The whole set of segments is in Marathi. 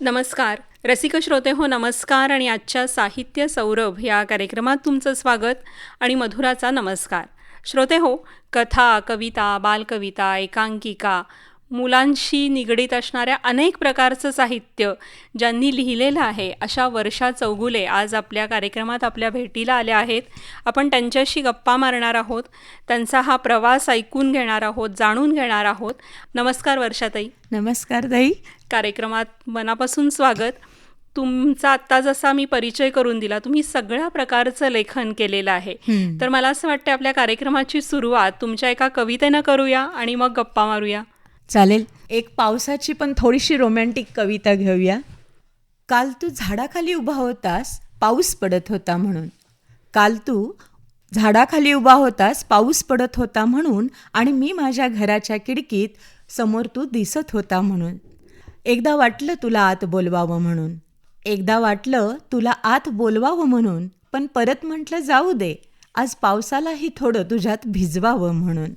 नमस्कार. रसिक श्रोते हो नमस्कार आणि आजच्या साहित्य सौरभ या कार्यक्रमात तुमचं स्वागत आणि मधुराचा नमस्कार. श्रोते हो कथा कविता बालकविता एकांकिका मुलांशी निगडीत असणाऱ्या अनेक प्रकारचं साहित्य ज्यांनी लिहिलेलं आहे अशा वर्षा चौगुले आज आपल्या कार्यक्रमात आपल्या भेटीला आल्या आहेत. आपण त्यांच्याशी गप्पा मारणार आहोत. त्यांचा हा प्रवास ऐकून घेणार आहोत जाणून घेणार आहोत. नमस्कार वर्षाताई. नमस्कार ताई. कार्यक्रमात मनापासून स्वागत. तुमचा आत्ता जसा मी परिचय करून दिला तुम्ही सगळ्या प्रकारचं लेखन केलेलं आहे. तर मला असं वाटतं आपल्या कार्यक्रमाची सुरुवात तुमच्या एका कवितेनं करूया आणि मग गप्पा मारूया. चालेल. एक पावसाची पण थोडीशी रोमॅन्टिक कविता घेऊया. काल तू झाडाखाली उभा होतास पाऊस पडत होता म्हणून. काल तू झाडाखाली उभा होतास पाऊस पडत होता म्हणून आणि मी माझ्या घराच्या खिडकीत समोर तू दिसत होता म्हणून. एकदा वाटलं तुला आत बोलवावं म्हणून. एकदा वाटलं तुला आत बोलवावं म्हणून पण परत म्हटलं जाऊ दे आज पावसालाही थोडं तुझ्यात भिजवावं म्हणून.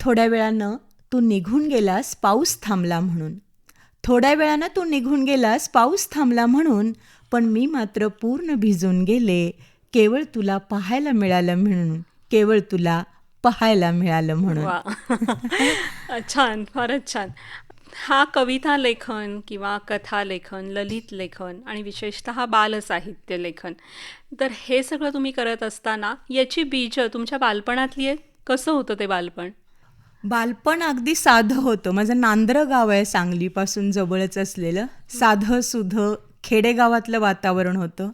थोड्या वेळानं तू निघून गेलास पाऊस थांबला म्हणून. थोड्या वेळानं तू निघून गेलास पाऊस थांबला म्हणून पण मी मात्र पूर्ण भिजून गेले केवळ तुला पाहायला मिळालं म्हणून केवळ तुला पाहायला मिळालं म्हणून. छान फारच छान. हा कविता लेखन किंवा कथा लेखन ललित लेखन आणि विशेषतः बालसाहित्य लेखन तर हे सगळं तुम्ही करत असताना याची बीजं तुमच्या बालपणातली आहेत? कसं होतं ते बालपण? बालपण अगदी साधं होतं. माझं नांद्र गाव आहे सांगलीपासून जवळच असलेलं. साधं सुधं खेडेगावातलं वातावरण होतं.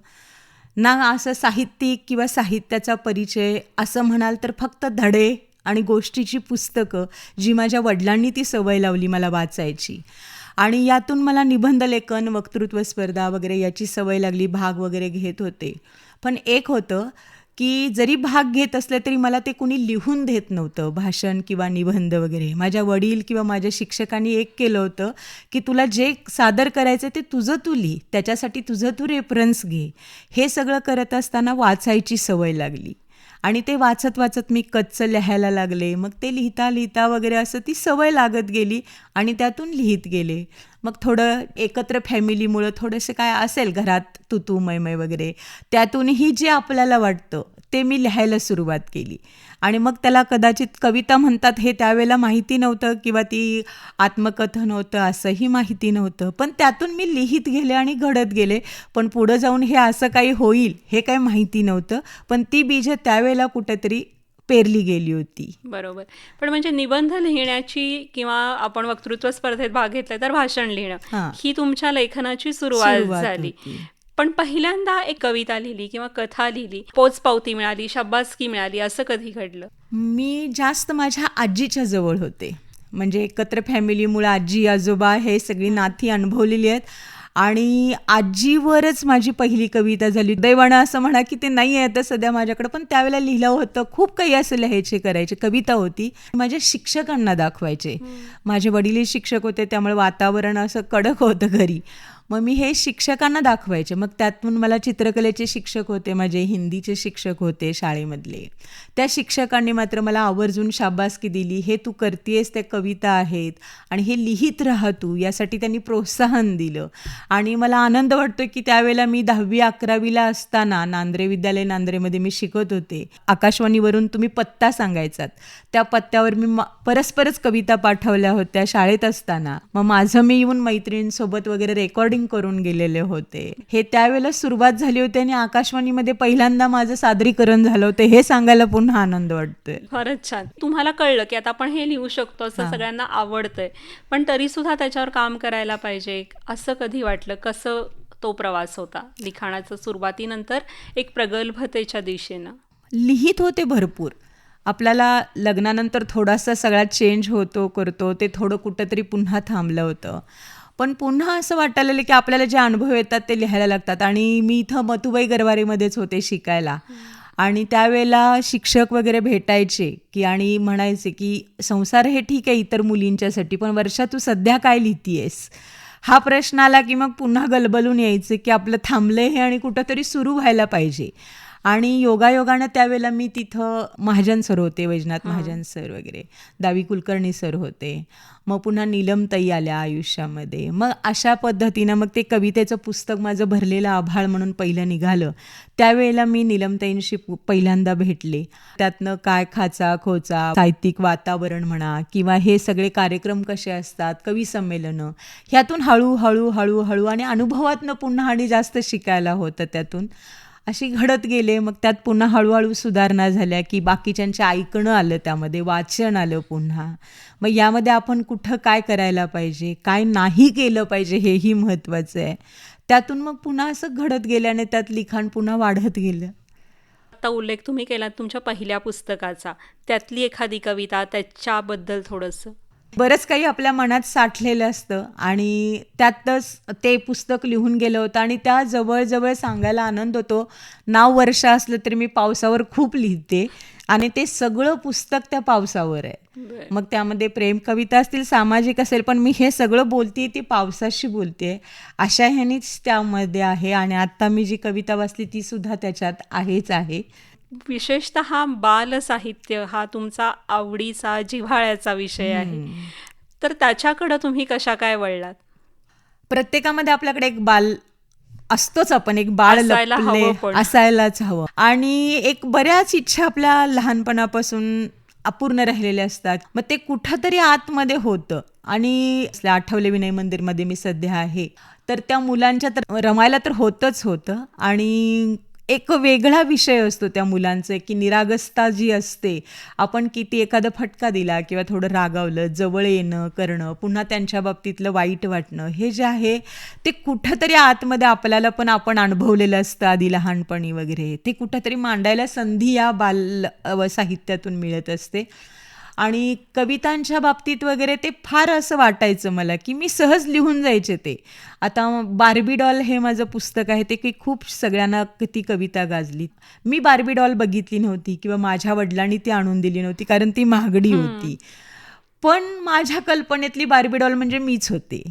ना असं साहित्यिक किंवा साहित्याचा परिचय असं म्हणाल तर फक्त धडे आणि गोष्टीची पुस्तकं जी माझ्या वडिलांनी ती सवय लावली मला वाचायची. आणि यातून मला निबंध लेखन वक्तृत्व स्पर्धा वगैरे याची सवय लागली भाग वगैरे घेत होते. पण एक होतं की जरी भाग घेत असले तरी मला ते कुणी लिहून देत नव्हतं भाषण किंवा निबंध वगैरे. माझ्या वडील किंवा माझ्या शिक्षकांनी एक केलं होतं की तुला जे सादर करायचं ते तुझं तू लिही त्याच्यासाठी तुझं तू रेफरन्स घे. हे सगळं करत असताना वाचायची सवय लागली. आणि ते वाचत वाचत मी कच्चं लिहायला लागले. मग ते लिहिता लिहिता वगैरे असं ती सवय लागत गेली आणि त्यातून लिहित गेले. मग थोडं एकत्र फॅमिलीमुळं थोडंसं काय असेल घरात तू तू वगैरे त्यातूनही जे आपल्याला वाटतं ते मी लिहायला सुरुवात केली. आणि मग त्याला कदाचित कविता म्हणतात हे त्यावेळेला माहिती नव्हतं किंवा ती आत्मकथन होतं असंही माहिती नव्हतं. पण त्यातून मी लिहित गेले आणि घडत गेले. पण पुढं जाऊन हे असं काही होईल हे काही माहिती नव्हतं. पण ती बीजं त्यावेळेला कुठेतरी पेरली गेली होती. बरोबर. पण म्हणजे निबंध लिहिण्याची किंवा आपण वक्तृत्व स्पर्धेत भाग घेतलाय तर भाषण लिहिणं हां. तुमच्या लेखनाची सुरुवात झाली. पण पहिल्यांदा एक कविता लिहिली किंवा कथा लिहिली पोच पावती मिळाली शाबासकी मिळाली असं कधी घडलं? मी जास्त माझ्या आजीच्या जवळ होते. म्हणजे एकत्र फॅमिलीमुळे आजी आजोबा हे सगळी नाती अनुभवलेली आहेत. आणि आजीवरच माझी पहिली कविता झाली. दैवानं असं म्हणा की ते नाही आहे आता सध्या माझ्याकडे पण त्यावेळेला लिहिलं होतं. खूप काही असं लिहायचे करायचे कविता होती. माझ्या शिक्षकांना दाखवायचे. माझे वडीलही शिक्षक होते त्यामुळे वातावरण असं कडक होतं घरी. मग मी हे शिक्षकांना दाखवायचे. मग त्यातून मला चित्रकलेचे शिक्षक होते माझे हिंदीचे शिक्षक होते शाळेमधले. त्या शिक्षकांनी मात्र मला आवर्जून शाबासकी दिली. हे तू करतेस त्या कविता आहेत आणि हे लिहित राहा तू यासाठी त्यांनी प्रोत्साहन दिलं. आणि मला आनंद वाटतो की त्यावेळेला मी दहावी अकरावीला असताना नांद्रे विद्यालय नांद्रेमध्ये मी शिकत होते. आकाशवाणीवरून तुम्ही पत्ता सांगायचात. त्या पत्त्यावर मी परस्परच कविता पाठवल्या होत्या शाळेत असताना. मग माझं मी येऊन मैत्रिणींसोबत वगैरे रेकॉर्डिंग करून गेलेले होते. हे त्यावेळेला सुरुवात झाली होती आणि आकाशवाणीमध्ये पहिल्यांदा माझं सादरीकरण झालं होतं. हे सांगायला पुन्हा आनंद वाटतोय. फारच छान. तुम्हाला कळलं की आता आपण हे लिहू शकतो असं सगळ्यांना आवडतंय. पण तरी सुद्धा त्याच्यावर काम करायला पाहिजे. असं कधी वाटलं? कसं तो प्रवास होता? लिखाणाचं सुरुवातीनंतर एक प्रगल्भतेच्या दिशेनं. लिहित होते भरपूर. आपल्याला लग्नानंतर थोडासा सगळा चेंज होतो करतो. ते थोडं कुठंतरी पुन्हा थांबलं होतं. पण पुन्हा असं वाटायला लागलं की आपल्याला जे अनुभव येतात ते लिहायला लागतात. आणि मी इथं मथुबाई गरवारीमध्येच होते शिकायला. आणि त्यावेळेला शिक्षक वगैरे भेटायचे की आणि म्हणायचे की संसार हे ठीक आहे इतर मुलींच्यासाठी पण वर्षा तू सध्या काय लिहितीयस? हा प्रश्न आला की मग पुन्हा गलबलून यायचं की आपलं थांबलंय हे आणि कुठंतरी सुरू व्हायला पाहिजे. आणि योगायोगानं त्यावेळेला मी तिथं महाजन सर होते वैजनाथ महाजन सर वगैरे दावी कुलकर्णी सर होते. मग पुन्हा नीलमताई आल्या आयुष्यामध्ये. मग अशा पद्धतीनं मग ते कवितेचं पुस्तक माझं भरलेलं आभाळ म्हणून पहिलं निघालं. त्यावेळेला मी नीलमताईंशी पहिल्यांदा भेटले. त्यातनं काय खाचा खोचा साहित्यिक वातावरण म्हणा किंवा हे सगळे कार्यक्रम कसे असतात कवी संमेलनं ह्यातून हळूहळू हळूहळू आणि अनुभवातनं पुन्हा आणि जास्त शिकायला होतं त्यातून. अशी घडत गेले. मग त्यात पुन्हा हळूहळू सुधारणा झाल्या की बाकीच्यांचे ऐकणं आलं त्यामध्ये वाचन आलं पुन्हा. मग यामध्ये आपण कुठं काय करायला पाहिजे? काय नाही केलं पाहिजे हेही महत्त्वाचं आहे. त्यातून मग पुन्हा असं घडत गेलं आणि त्यात लिखाण पुन्हा वाढत गेलं. आता उल्लेख तुम्ही केलात तुमच्या पहिल्या पुस्तकाचा. त्यातली एखादी कविता त्याच्याबद्दल थोडंसं. बरंच काही आपल्या मनात साठलेलं असतं आणि त्यातच ते पुस्तक लिहून गेलं होतं आणि त्या जवळजवळ सांगायला आनंद होतो. नाव वर्षा असलं तरी मी पावसावर खूप लिहिते आणि ते सगळं पुस्तक त्या पावसावर आहे. मग त्यामध्ये प्रेम कविता असतील सामाजिक असेल पण मी हे सगळं बोलते ती पावसाशी बोलते. अशा ह्यानीच त्यामध्ये आहे आणि आत्ता मी जी कविता वाचली ती सुद्धा त्याच्यात आहेच आहे. विशेषत बाल साहित्य हा तुमचा आवडीचा जिव्हाळ्याचा विषय आहे. तर त्याच्याकडं तुम्ही कशा काय वळलात? प्रत्येकामध्ये आपल्याकडे एक बाल असतोच आपण एक बाळ. असायलाच हवं. आणि एक बऱ्याच इच्छा आपल्या लहानपणापासून अपूर्ण राहिलेल्या असतात. मग ते कुठंतरी आतमध्ये होतं. आणि आठवले विनय मंदिरमध्ये मी सध्या आहे. तर त्या मुलांच्या तर रमायला तर होतच होतं. आणि एक वेगळा विषय असतो त्या मुलांचा की निरागसता जी असते आपण किती एखादा फटका दिला किंवा थोडं रागावलं जवळ येणं करणं पुन्हा त्यांच्या बाबतीतलं वाईट वाटणं हे जे आहे ते कुठंतरी आतमध्ये आपल्याला पण आपण अनुभवलेलं असतं आधी लहानपणी वगैरे. ते कुठंतरी मांडायला संधी या बाल साहित्यातून मिळत असते. आणि कवितांच्या बाबतीत वगैरे ते फार असं वाटायचं मला की मी सहज लिहून जायचे ते. आता बार्बी डॉल हे माझं पुस्तक आहे ते की खूप सगळ्यांना ती कविता गाजली. मी बार्बी डॉल बघितली नव्हती किंवा माझ्या वडिलांनी ती आणून दिली नव्हती कारण ती महागडी होती. पण माझ्या कल्पनेतली बार्बी डॉल म्हणजे मीच होते.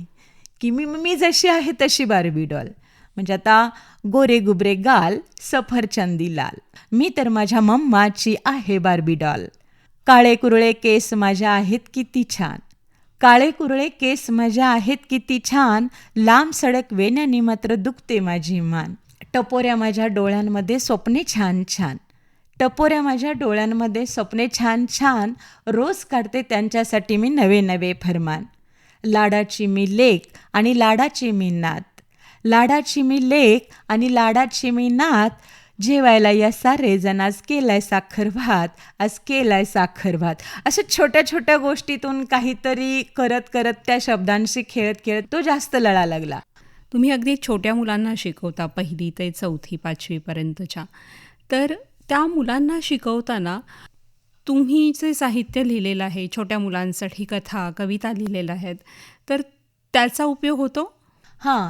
की मी मी जशी आहे तशी बार्बी डॉल. म्हणजे आता गोरे गुबरे गाल सफरचंदी लाल. मी तर माझ्या मम्माची आहे बार्बी डॉल. काळे कुरळे केस माझ्या आहेत किती छान. काळे कुरळे केस माझ्या आहेत किती छान. लांब सडक वेण्याने मात्र दुखते माझी मान. टपोऱ्या माझ्या डोळ्यांमध्ये स्वप्ने छान छान. टपोऱ्या माझ्या डोळ्यांमध्ये स्वप्ने छान छान. रोज काढते त्यांच्यासाठी मी नवे नवे फरमान. लाडाची मी लेक आणि लाडाची मी नात. लाडाची मी लेक आणि लाडाची मी नात. जेवायला या सारे जण आज केलाय साखर भात आज केलाय साखर भात. अशा छोट्या छोट्या गोष्टीतून काहीतरी करत करत त्या शब्दांशी खेळत खेळत तो जास्त लळा लागला. तुम्ही अगदी छोट्या मुलांना शिकवता पहिली ते चौथी पाचवीपर्यंतच्या तर त्या मुलांना शिकवताना तुम्ही जे साहित्य लिहिलेलं आहे छोट्या मुलांसाठी कथा कविता लिहिलेल्या आहेत तर त्याचा उपयोग होतो? हां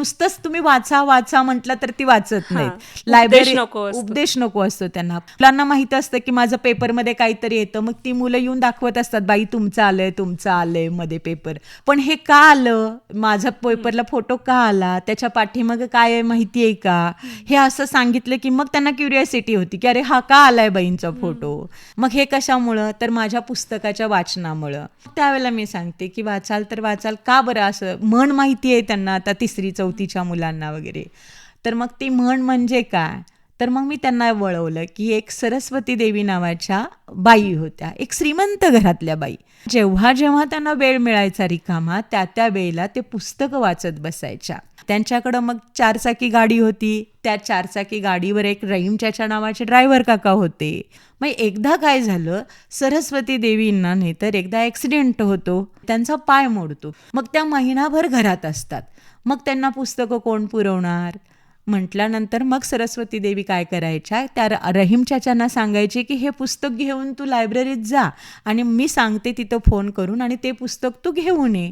नुसतंच तुम्ही वाचा वाचा म्हटलं तर ती वाचत. नाहीत. लायब्ररी. उपदेश नको असतो. त्यांना. मुलांना माहीत असतं की माझं पेपरमध्ये काहीतरी येतं. मग ती मुलं येऊन दाखवत असतात बाई तुमचं आलंय तुमचं आलंयमध्ये पेपर. पण हे का आलं? माझा पेपरला फोटो का आला? त्याच्या पाठीमाग काय आहे माहिती आहे का? हे असं सांगितलं की मग त्यांना क्युरिओसिटी होती की अरे हा का आलाय बाईंचा फोटो? मग हे कशामुळं? तर माझ्या पुस्तकाच्या वाचनामुळं. त्यावेळेला मी सांगते की वाचाल तर वाचाल. का बरं असं? म्हण माहिती आहे त्यांना आता तिसरी चौथीच्या मुलांना वगैरे. तर मग ती म्हण म्हणजे काय? तर मग मी त्यांना वळवलं की एक सरस्वती देवी नावाच्या बाई होत्या. एक श्रीमंत घरातल्या बाई. जेव्हा जेव्हा त्यांना वेळ मिळायचा रिकामा त्या त्या वेळेला ते पुस्तकं वाचत बसायच्या. त्यांच्याकडं मग चारचाकी गाडी होती. त्या चारचाकी गाडीवर एक रहीमच्याच्या नावाचे ड्रायव्हर काका होते. मग एकदा काय झालं? सरस्वती देवींना नाही तर एकदा ॲक्सिडेंट होतो. त्यांचा पाय मोडतो. मग त्या महिनाभर घरात असतात. मग त्यांना पुस्तकं कोण पुरवणार? म्हटल्यानंतर मग सरस्वती देवी काय करायच्या? त्या रहीम चाच्यांना सांगायचे की हे पुस्तक घेऊन तू लायब्ररीत जा आणि मी सांगते तिथं फोन करून आणि ते पुस्तक तू घेऊन ये.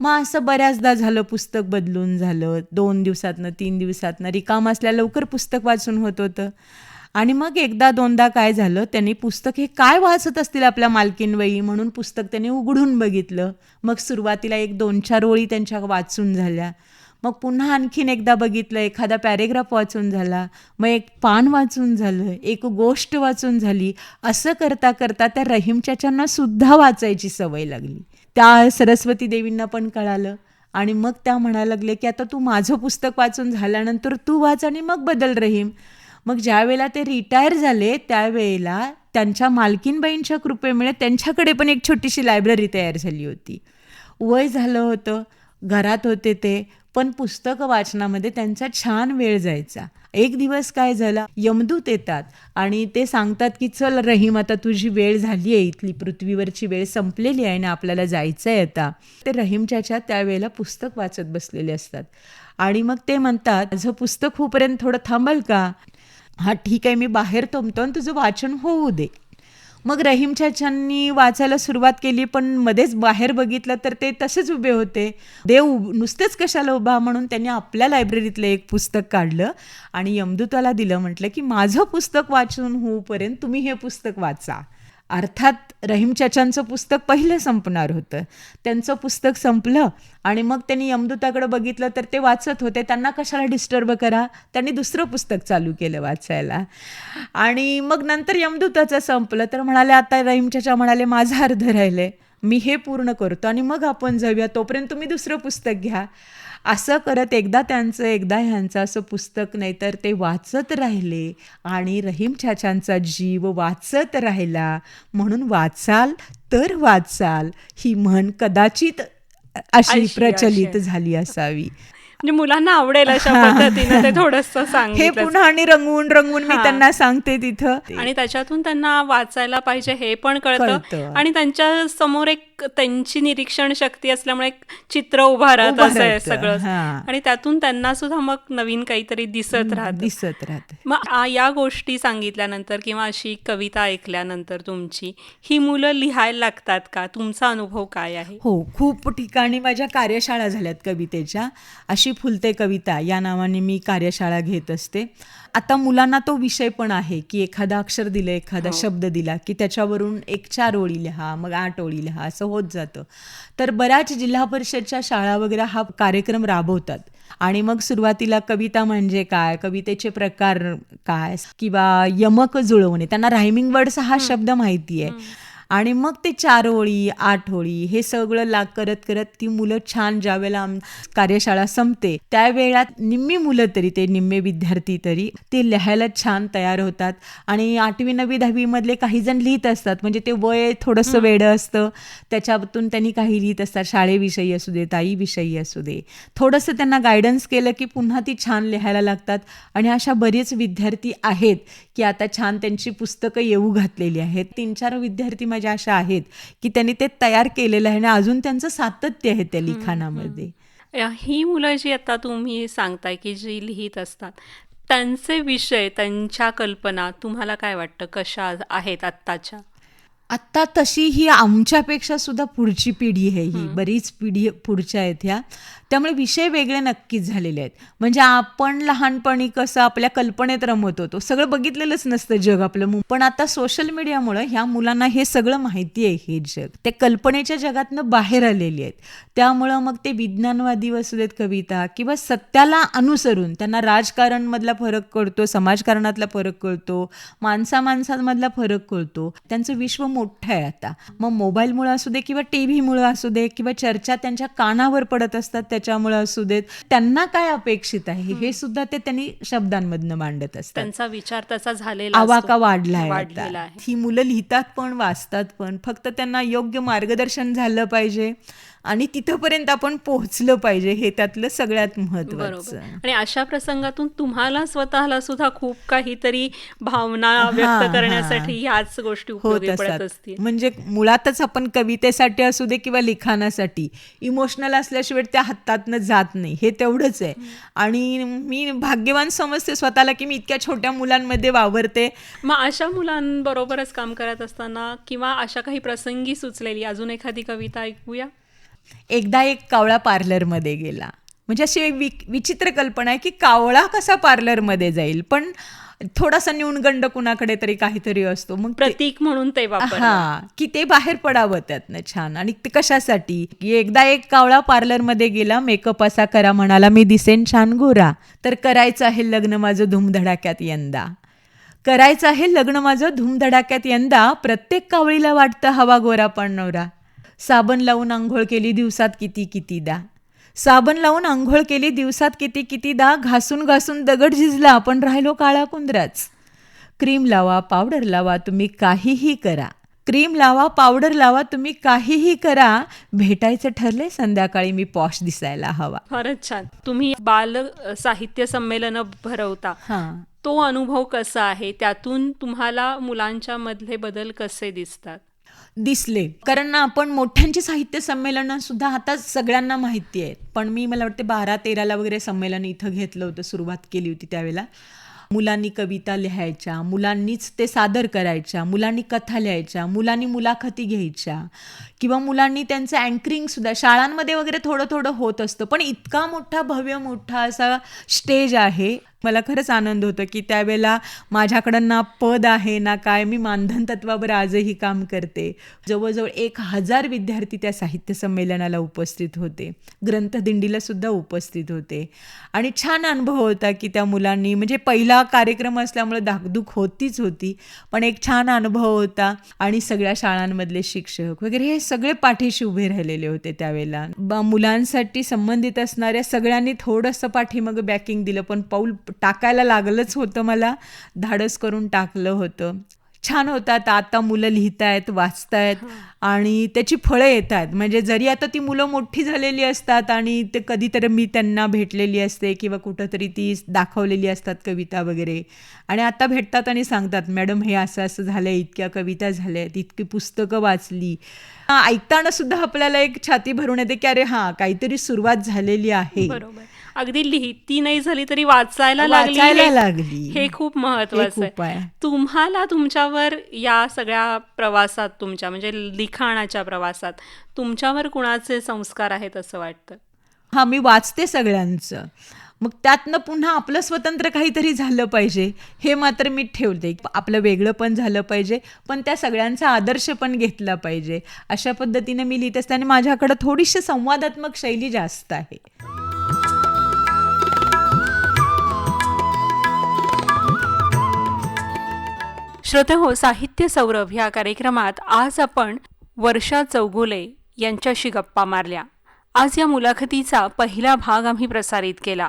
मग असं बऱ्याचदा झालं पुस्तक बदलून झालं. दोन दिवसातनं तीन दिवसातनं रिकाम असल्या लवकर पुस्तक वाचून होत होतं. आणि मग एकदा दोनदा काय झालं त्यांनी पुस्तक हे काय वाचत असतील आपल्या मालकीनवयी म्हणून पुस्तक त्यांनी उघडून बघितलं. मग सुरुवातीला एक दोन चार ओळी त्यांच्या वाचून झाल्या. मग पुन्हा आणखीन एकदा बघितलं एखादा पॅरेग्राफ वाचून झाला. मग एक पान वाचून झालं एक गोष्ट वाचून झाली. असं करता करता त्या रहीमच्याच्यांना सुद्धा वाचायची सवय लागली. त्या सरस्वती देवींना पण कळालं आणि मग त्या म्हणायला लागले की आता तू माझं पुस्तक वाचून झाल्यानंतर तू वाच आणि मग बदल रहीम. मग ज्या वेळेला ते रिटायर झाले त्यावेळेला त्यांच्या मालकीनबाईंच्या कृपेमुळे त्यांच्याकडे पण एक छोटीशी लायब्ररी तयार झाली होती. वय झालं होतं घरात होते ते पण पुस्तकं वाचनामध्ये त्यांचा छान वेळ जायचा. एक दिवस काय झाला यमदूत येतात आणि ते सांगतात की चल रहीम आता तुझी वेळ झाली आहे इथली पृथ्वीवरची वेळ संपलेली आहे ना आपल्याला जायचं आहे आता. ते रहीमच्याच्या त्यावेळेला पुस्तक वाचत बसलेले असतात. आणि मग ते म्हणतात माझं पुस्तक होईपर्यंत थोडं थांबाल का? हा ठीक आहे मी बाहेर थांबतो आणि तुझं वाचन होऊ दे. मग रहीम चाचांनी वाचायला सुरुवात केली पण मध्येच बाहेर बघितलं तर ते तसेच उभे होते. देव नुसतेच कशाला उभा म्हणून त्यांनी आपल्या लायब्ररीतलं एक पुस्तक काढलं आणि यमदूताला दिलं म्हटलं की माझं पुस्तक वाचून होऊपर्यंत तुम्ही हे पुस्तक वाचा. अर्थात रहीम चाचांचं पुस्तक पहिलं संपणार होतं. त्यांचं पुस्तक संपलं आणि मग त्यांनी यमदूताकडे बघितलं तर ते वाचत होते. त्यांना कशाला डिस्टर्ब करा? त्यांनी दुसरं पुस्तक चालू केलं वाचायला. आणि मग नंतर यमदूताचं संपलं तर म्हणाले आता रहीम चाचा म्हणाले माझं अर्ध राहिले मी हे पूर्ण करतो आणि मग आपण जाऊया. तोपर्यंत तुम्ही दुसरं पुस्तक घ्या. असं करत एकदा त्यांचं एकदा ह्यांचं असं पुस्तक नाही तर ते वाचत राहिले आणि रहीम चाचांचा जीव वाचत राहिला म्हणून वाचाल तर वाचाल ही म्हण कदाचित अशी प्रचलित. झाली असावी म्हणजे मुलांना आवडेल अशा पद्धतीनं ते थोडस हे सांगितलं पुन्हा आणि रंगवून रंगवून मी हा. त्यांना सांगते तिथं आणि त्याच्यातून त्यांना वाचायला पाहिजे हे पण कळतं. आणि त्यांच्यासमोर एक त्यांची निरीक्षण शक्ती असल्यामुळे एक चित्र उभा राहत असं आहे सगळं. आणि त्यातून त्यांना सुद्धा मग नवीन काहीतरी दिसत राहत. दिसत राहते. मग या गोष्टी सांगितल्यानंतर किंवा अशी कविता ऐकल्यानंतर तुमची ही मुलं लिहायला लागतात का? तुमचा अनुभव काय आहे? हो खूप ठिकाणी माझ्या कार्यशाळा झाल्यात कवितेच्या. अशी फुलते कविता या नावाने मी कार्यशाळा घेत असते. आता मुलांना तो विषय पण आहे की एखादा अक्षर दिलं एखादा हो. शब्द दिला की त्याच्यावरून एक चार ओळी लिहा मग आठ ओळी लिहा असं होत जातं. तर बऱ्याच जिल्हा परिषदच्या शाळा वगैरे हा कार्यक्रम राबवतात. आणि मग सुरुवातीला कविता म्हणजे काय? कवितेचे प्रकार काय? किंवा यमक जुळवणे. त्यांना रायमिंग वर्ड्स हा शब्द माहिती आहे आणि मग ते चार ओळी आठ ओळी हे सगळं लाग करत करत ती मुलं छान ज्या वेळेला आम- कार्यशाळा संपते त्यावेळेला निम्मी मुलं तरी ते निम्मे विद्यार्थी तरी ते लिहायला छान तयार होतात. आणि आठवी नववी दहावी मधले काही जण लिहित असतात. म्हणजे ते वय थोडंसं वेडं असतं. त्याच्यातून त्यांनी काही लिहित असतात. शाळेविषयी असू दे ताईविषयी असू दे. थोडंसं त्यांना गायडन्स केलं की पुन्हा ती छान लिहायला लागतात. आणि अशा बरेच विद्यार्थी आहेत की आता छान त्यांची पुस्तकं येऊ घातलेली आहेत. तीन चार विद्यार्थी माझ्या अशा आहेत की त्यांनी ते तयार केलेलं आहे आणि अजून त्यांचं सातत्य आहे त्या लिखाणामध्ये. ही मुलं जी आता तुम्ही सांगताय की जी लिहित असतात त्यांचे विषय त्यांच्या कल्पना तुम्हाला काय वाटतं? कशा आहेत आत्ताच्या? आत्ता तशी ही आमच्यापेक्षा सुद्धा पुढची पिढी आहे ही. बरीच पिढी पुढच्या आहेत ह्या. त्यामुळे विषय वेगळे नक्कीच झालेले आहेत. म्हणजे आपण लहानपणी कसं आपल्या कल्पनेत रमत होतो. सगळं बघितलेलंच नसतं जग आपलं पण आता सोशल मीडियामुळं ह्या मुलांना हे सगळं माहिती आहे हे जग. ते कल्पनेच्या जगातनं बाहेर आलेली आहेत. त्यामुळं मग ते विज्ञानवादी असू देत कविता किंवा सत्याला अनुसरून त्यांना राजकारणमधला फरक कळतो समाजकारणातला फरक कळतो माणसा माणसांमधला फरक कळतो. त्यांचं विश्व मोठं आहे आता. मग मोबाईलमुळं असू दे किंवा टी व्हीमुळं असू दे किंवा चर्चा त्यांच्या कानावर पडत असतात त्याच्यामुळं असू देत. त्यांना काय अपेक्षित आहे? हे सुद्धा ते त्यांनी शब्दांमधनं मांडत असतात. त्यांचा विचार तसा झालेला. आवाका आता. आहे. ही मुलं लिहितात पण वाचतात पण. फक्त त्यांना योग्य मार्गदर्शन झालं पाहिजे. आणि तिथपर्यंत आपण पोहोचलं पाहिजे हे त्यातलं सगळ्यात महत्वाचं आणि अशा प्रसंगातून तुम्हाला स्वतःला सुद्धा खूप काहीतरी भावना व्यक्त. करण्यासाठी ह्याच गोष्टी होत पडत असतील. म्हणजे मुळातच आपण कवितेसाठी असू दे किंवा लिखाणासाठी इमोशनल असल्याशिवाय त्या हातातनं जात नाही. हे तेवढंच आहे. आणि मी भाग्यवान समजते स्वतःला की मी इतक्या छोट्या मुलांमध्ये वावरते. मग अशा मुलांबरोबरच काम करत असताना किंवा अशा काही प्रसंगी सुचलेली अजून एखादी कविता ऐकूया? एकदा एक कावळा पार्लरमध्ये गेला. म्हणजे अशी एक वि विचित्र कल्पना आहे की कावळा कसा पार्लरमध्ये जाईल. पण थोडासा न्यूनगंड कुणाकडे तरी काहीतरी असतो. मग प्रतीक म्हणून ते हा की ते बाहेर पडावं त्यातनं छान. आणि ते कशासाठी? एकदा एक कावळा पार्लरमध्ये गेला मेकअप असा करा म्हणाला मी दिसेन छान गोरा. तर करायचं आहे लग्न माझं धूमधडाक्यात यंदा. करायचं आहे लग्न माझं धूमधडाक्यात यंदा प्रत्येक कावळीला वाटतं हवा गोरा पण नवरा. साबण लावून आंघोळ केली दिवसात किती कितीदा साबण लावून आंघोळ केली दिवसात किती कितीदा घासून घासून दगड झिजला आपण राहिलो काळा कुंदराच क्रीम लावा पावडर लावा तुम्ही काहीही करा. क्रीम लावा पावडर लावा तुम्ही काहीही करा. भेटायचं ठरले संध्याकाळी मी पॉश दिसायला हवा. फारच छान. तुम्ही बाल साहित्य संमेलन भरवता. हां. तो अनुभव कसा आहे? त्यातून तुम्हाला मुलांच्या मधले बदल कसे दिसतात? दिसले. कारण ना आपण मोठ्यांची साहित्य संमेलनं सुद्धा आता सगळ्यांना माहिती आहेत. पण मी मला वाटते बारा तेराला वगैरे संमेलन इथं घेतलं होतं सुरुवात केली होती त्यावेळेला. मुलांनी कविता लिहायच्या मुलांनीच ते सादर करायच्या मुलांनी कथा लिहायच्या मुलांनी मुलाखती घ्यायच्या. किंवा मुलांनी त्यांचं अँकरिंग सुद्धा शाळांमध्ये वगैरे थोडं थोडं होत असतं. पण इतका मोठा भव्य मोठा असा स्टेज आहे. मला खरंच आनंद होतो की त्यावेळेला माझ्याकडं ना पद आहे ना काय मी मानधन तत्वावर आजही काम करते. जवळजवळ एक हजार विद्यार्थी त्या साहित्य संमेलनाला उपस्थित होते. ग्रंथदिंडीला सुद्धा उपस्थित होते. आणि छान अनुभव होता की त्या मुलांनी म्हणजे पहिला कार्यक्रम असल्यामुळे धाकधूक होतीच होती पण एक छान अनुभव होता. आणि सगळ्या शाळांमधले शिक्षक वगैरे हे सगळे पाठीशी उभे राहिलेले होते त्यावेळेला. मुलांसाठी संबंधित असणाऱ्या सगळ्यांनी थोडंसं पाठीमागं बॅकिंग दिलं पण पाऊल टाकायला लागलंच होतं मला. धाडस करून टाकलं होतं. छान होतात आता मुलं लिहितायत वाचतायत आणि त्याची फळं येत आहेत म्हणजे जरी आता ती मुलं मोठी झालेली असतात आणि ते कधीतरी मी त्यांना भेटलेली असते किंवा कुठंतरी ती दाखवलेली असतात कविता वगैरे. आणि आता भेटतात आणि सांगतात मॅडम हे असं असं झालं इतक्या कविता झाल्या आहेत इतकी पुस्तकं वाचली. ऐकताना सुद्धा आपल्याला एक छाती भरून येते की अरे हां काहीतरी सुरुवात झालेली आहे. बरोबर. अगदी लिहिती नाही झाली तरी वाचायला लागली हे- लागली. हे खूप महत्वाचं आहे. तुम्हाला तुमच्यावर या सगळ्या प्रवासात तुमच्या म्हणजे लिखाणाच्या प्रवासात तुमच्यावर कुणाचे संस्कार आहेत असं वाटतं? हा मी वाचते सगळ्यांचं. मग त्यातनं पुन्हा आपलं स्वतंत्र काहीतरी झालं पाहिजे हे मात्र मी ठेवते. आपलं वेगळं पण झालं पाहिजे पण त्या सगळ्यांचा आदर्श पण घेतला पाहिजे. अशा पद्धतीने मी लिहित असते आणि माझ्याकडं थोडीशी संवादात्मक शैली जास्त आहे. श्रोते हो साहित्य सौरभ या कार्यक्रमात आज आपण वर्षा चौगुले यांच्याशी गप्पा मारल्या. आज या मुलाखतीचा पहिला भाग आम्ही प्रसारित केला.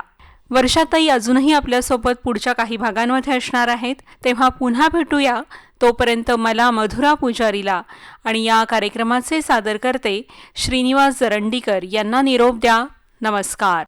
वर्षाताई अजूनही आपल्यासोबत पुढच्या काही भागांमध्ये असणार आहेत. तेव्हा पुन्हा भेटूया. तोपर्यंत मला मधुरा पुजारीला आणि या कार्यक्रमाचे सादरकर्ते श्रीनिवास जरंडीकर यांना निरोप द्या. नमस्कार.